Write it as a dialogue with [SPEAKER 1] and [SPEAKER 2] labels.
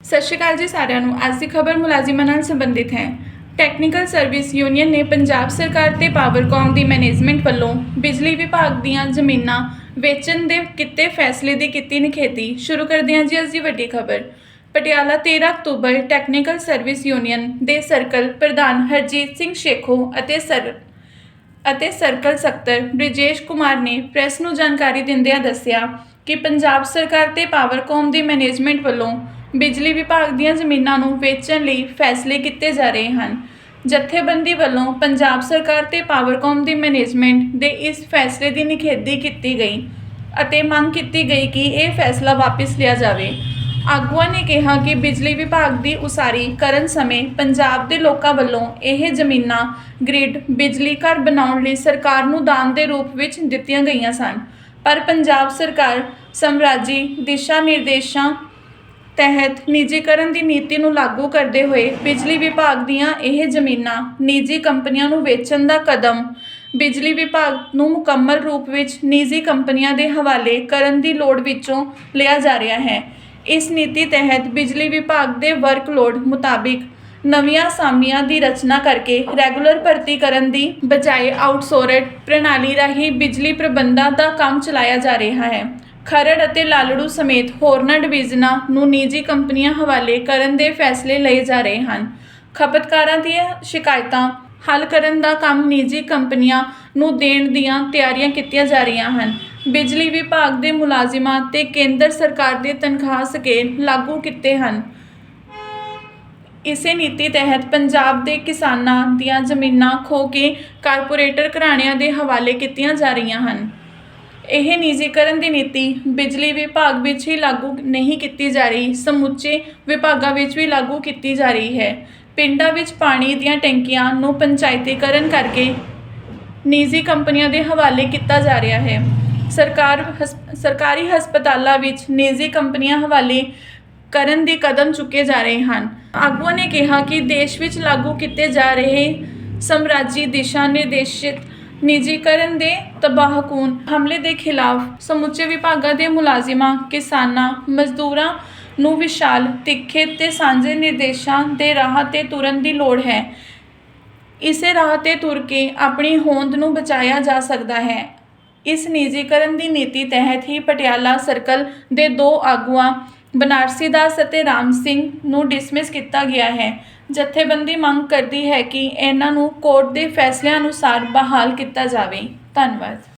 [SPEAKER 1] ਸਤਿ ਸ਼੍ਰੀ ਅਕਾਲ ਜੀ ਸਾਰਿਆਂ ਨੂੰ। ਅੱਜ ਦੀ ਖਬਰ ਮੁਲਾਜ਼ਮਾਂ ਨਾਲ ਸੰਬੰਧਿਤ ਹੈ। ਟੈਕਨੀਕਲ ਸਰਵਿਸ ਯੂਨੀਅਨ ਨੇ ਪੰਜਾਬ ਸਰਕਾਰ ਤੇ ਪਾਵਰਕਾਮ ਦੀ ਮੈਨੇਜਮੈਂਟ ਵੱਲੋਂ ਬਿਜਲੀ ਵਿਭਾਗ ਦੀਆਂ ਜ਼ਮੀਨਾਂ ਵੇਚਣ ਦੇ ਕਿਤੇ ਫੈਸਲੇ ਦੀ ਕੀਤੀ ਨਿਖੇਧੀ। ਸ਼ੁਰੂ ਕਰਦੇ ਹਾਂ ਜੀ ਅੱਜ ਦੀ ਵੱਡੀ ਖਬਰ। ਪਟਿਆਲਾ 13 ਅਕਤੂਬਰ ਟੈਕਨੀਕਲ ਸਰਵਿਸ ਯੂਨੀਅਨ ਦੇ ਸਰਕਲ ਪ੍ਰਧਾਨ ਹਰਜੀਤ ਸਿੰਘ ਸ਼ੇਖੋ ਅਤੇ ਸਰ ਅਤੇ ਸਰਕਲ ਸਕੱਤਰ ਬ੍ਰਿਜੇਸ਼ ਕੁਮਾਰ ਨੇ ਪ੍ਰੈਸ ਨੂੰ ਜਾਣਕਾਰੀ ਦਿੰਦਿਆਂ ਦੱਸਿਆ ਕਿ ਪੰਜਾਬ ਸਰਕਾਰ ਤੇ ਪਾਵਰਕਾਮ ਦੀ ਮੈਨੇਜਮੈਂਟ ਵੱਲੋਂ ਬਿਜਲੀ ਵਿਭਾਗ ਦੀਆਂ ਜ਼ਮੀਨਾਂ ਨੂੰ ਵੇਚਣ ਲਈ ਫੈਸਲੇ ਕੀਤੇ ਜਾ ਰਹੇ ਹਨ। ਜਥੇਬੰਦੀ ਵੱਲੋਂ ਪੰਜਾਬ ਸਰਕਾਰ ਤੇ ਪਾਵਰਕਾਮ ਦੀ ਮੈਨੇਜਮੈਂਟ ਦੇ ਇਸ ਫੈਸਲੇ ਦੀ ਨਿਖੇਧੀ ਕੀਤੀ ਗਈ ਅਤੇ ਮੰਗ ਕੀਤੀ ਗਈ ਕਿ ਇਹ ਫੈਸਲਾ ਵਾਪਸ ਲਿਆ ਜਾਵੇ। ਆਗੂਆਂ ਨੇ ਕਿਹਾ ਕਿ ਬਿਜਲੀ ਵਿਭਾਗ ਦੀ ਉਸਾਰੀ ਕਰਨ ਸਮੇਂ ਪੰਜਾਬ ਦੇ ਲੋਕਾਂ ਵੱਲੋਂ ਇਹ ਜ਼ਮੀਨਾਂ ਗ੍ਰਿਡ, ਬਿਜਲੀ ਘਰ ਬਣਾਉਣ ਲਈ ਸਰਕਾਰ ਨੂੰ ਦਾਨ ਦੇ ਰੂਪ ਵਿੱਚ ਦਿੱਤੀਆਂ ਗਈਆਂ ਸਨ। ਪਰ ਪੰਜਾਬ ਸਰਕਾਰ ਸਮਰਾਜੀ ਦਿਸ਼ਾ ਨਿਰਦੇਸ਼ਾਂ ਤਹਿਤ ਨਿੱਜੀਕਰਨ ਦੀ ਨੀਤੀ ਨੂੰ ਲਾਗੂ ਕਰਦੇ ਹੋਏ ਬਿਜਲੀ ਵਿਭਾਗ ਦੀਆਂ ਇਹ ਜ਼ਮੀਨਾਂ ਨਿੱਜੀ ਕੰਪਨੀਆਂ ਨੂੰ ਵੇਚਣ ਦਾ ਕਦਮ, ਬਿਜਲੀ ਵਿਭਾਗ ਨੂੰ ਮੁਕੰਮਲ ਰੂਪ ਵਿੱਚ ਨਿੱਜੀ ਕੰਪਨੀਆਂ ਦੇ ਹਵਾਲੇ ਕਰਨ ਦੀ ਲੋੜ ਵਿੱਚੋਂ ਲਿਆ ਜਾ ਰਿਹਾ ਹੈ। ਇਸ ਨੀਤੀ ਤਹਿਤ ਬਿਜਲੀ ਵਿਭਾਗ ਦੇ ਵਰਕਲੋਡ ਮੁਤਾਬਿਕ ਨਵੀਆਂ ਸਾਮੀਆਂ ਦੀ ਰਚਨਾ ਕਰਕੇ ਰੈਗੂਲਰ ਭਰਤੀ ਕਰਨ ਦੀ ਬਜਾਏ ਆਊਟਸੋਰਸਡ ਪ੍ਰਣਾਲੀ ਰਾਹੀਂ ਬਿਜਲੀ ਪ੍ਰਬੰਧਾਂ ਦਾ ਕੰਮ ਚਲਾਇਆ ਜਾ ਰਿਹਾ ਹੈ। ਖਰੜ ਅਤੇ ਲਾਲੜੂ ਸਮੇਤ ਹੋਰਨਾਂ ਡਿਵੀਜ਼ਨਾਂ ਨੂੰ ਨਿੱਜੀ ਕੰਪਨੀਆਂ ਹਵਾਲੇ ਕਰਨ ਦੇ ਫੈਸਲੇ ਲਏ ਜਾ ਰਹੇ ਹਨ। ਖਪਤਕਾਰਾਂ ਦੀਆਂ ਸ਼ਿਕਾਇਤਾਂ ਹੱਲ ਕਰਨ ਦਾ ਕੰਮ ਨਿੱਜੀ ਕੰਪਨੀਆਂ ਨੂੰ ਦੇਣ ਦੀਆਂ ਤਿਆਰੀਆਂ ਕੀਤੀਆਂ ਜਾ ਰਹੀਆਂ ਹਨ। ਬਿਜਲੀ ਵਿਭਾਗ ਦੇ ਮੁਲਾਜ਼ਮਾਂ ਤੇ ਕੇਂਦਰ ਸਰਕਾਰ ਦੇ ਤਨਖਾਹ ਸਕੇਲ ਲਾਗੂ ਕੀਤੇ ਹਨ। ਇਸੇ ਨੀਤੀ ਤਹਿਤ ਪੰਜਾਬ ਦੇ ਕਿਸਾਨਾਂ ਦੀਆਂ ਜ਼ਮੀਨਾਂ ਖੋ ਕੇ ਕਾਰਪੋਰੇਟਰ ਘਰਾਣਿਆਂ ਦੇ ਹਵਾਲੇ ਕੀਤੀਆਂ ਜਾ ਰਹੀਆਂ ਹਨ। ਇਹ ਨਿੱਜੀਕਰਨ ਦੀ ਨੀਤੀ ਬਿਜਲੀ ਵਿਭਾਗ ਵਿੱਚ ਹੀ ਲਾਗੂ ਨਹੀਂ ਕੀਤੀ ਜਾ ਰਹੀ, ਸਮੁੱਚੇ ਵਿਭਾਗਾਂ ਵਿੱਚ ਵੀ ਲਾਗੂ ਕੀਤੀ ਜਾ ਰਹੀ ਹੈ। ਪਿੰਡਾਂ ਵਿੱਚ ਪਾਣੀ ਦੀਆਂ ਟੈਂਕੀਆਂ ਨੂੰ ਪੰਚਾਇਤੀਕਰਨ ਕਰਕੇ ਨਿੱਜੀ ਕੰਪਨੀਆਂ ਦੇ ਹਵਾਲੇ ਕੀਤਾ ਜਾ ਰਿਹਾ ਹੈ। ਸਰਕਾਰ ਹਸ- ਸਰਕਾਰੀ ਹਸਪਤਾਲਾਂ ਵਿੱਚ ਨਿੱਜੀ ਕੰਪਨੀਆਂ ਹਵਾਲੇ ਕਰਨ ਦੇ ਕਦਮ ਚੁੱਕੇ ਜਾ ਰਹੇ ਹਨ। ਆਗੂਆਂ ਨੇ ਕਿਹਾ ਕਿ ਦੇਸ਼ ਵਿੱਚ ਲਾਗੂ ਕੀਤੇ ਜਾ ਰਹੇ ਸਮਰਾਜੀ ਦਿਸ਼ਾ ਨਿਰਦੇਸ਼ਿਤ ਨਿੱਜੀਕਰਨ ਦੇ ਤਬਾਹਕੂਨ, ਹਮਲੇ ਦੇ ਖਿਲਾਫ ਸਮੁੱਚੇ ਵਿਭਾਗਾਂ ਦੇ ਮੁਲਾਜ਼ਮਾਂ, ਕਿਸਾਨਾਂ, ਮਜ਼ਦੂਰਾਂ ਨੂੰ ਵਿਸ਼ਾਲ ਤਿੱਖੇ ਤੇ ਸਾਂਝੇ ਨਿਰਦੇਸ਼ਾਂ ਦੇ ਰਾਹ ਤੇ ਤੁਰਨ ਦੀ ਲੋੜ ਹੈ। ਇਸੇ ਰਾਹ ਤੇ ਤੁਰ ਕੇ ਆਪਣੀ ਹੋਂਦ ਨੂੰ ਬਚਾਇਆ ਜਾ ਸਕਦਾ ਹੈ। ਇਸ ਨਿੱਜੀਕਰਨ ਦੀ ਨੀਤੀ ਤਹਿਤ ਹੀ ਪਟਿਆਲਾ ਸਰਕਲ ਦੇ ਦੋ ਆਗੂਆਂ, ਬਨਾਰਸੀ ਦਾਸ ਅਤੇ ਰਾਮ ਸਿੰਘ ਨੂੰ ਡਿਸਮਿਸ ਕੀਤਾ ਗਿਆ ਹੈ। ਜਥੇਬੰਦੀ ਮੰਗ ਕਰਦੀ ਹੈ ਕਿ ਇਹਨਾਂ ਨੂੰ ਕੋਰਟ ਦੇ ਫੈਸਲਿਆਂ ਅਨੁਸਾਰ ਬਹਾਲ ਕੀਤਾ ਜਾਵੇ। ਧੰਨਵਾਦ।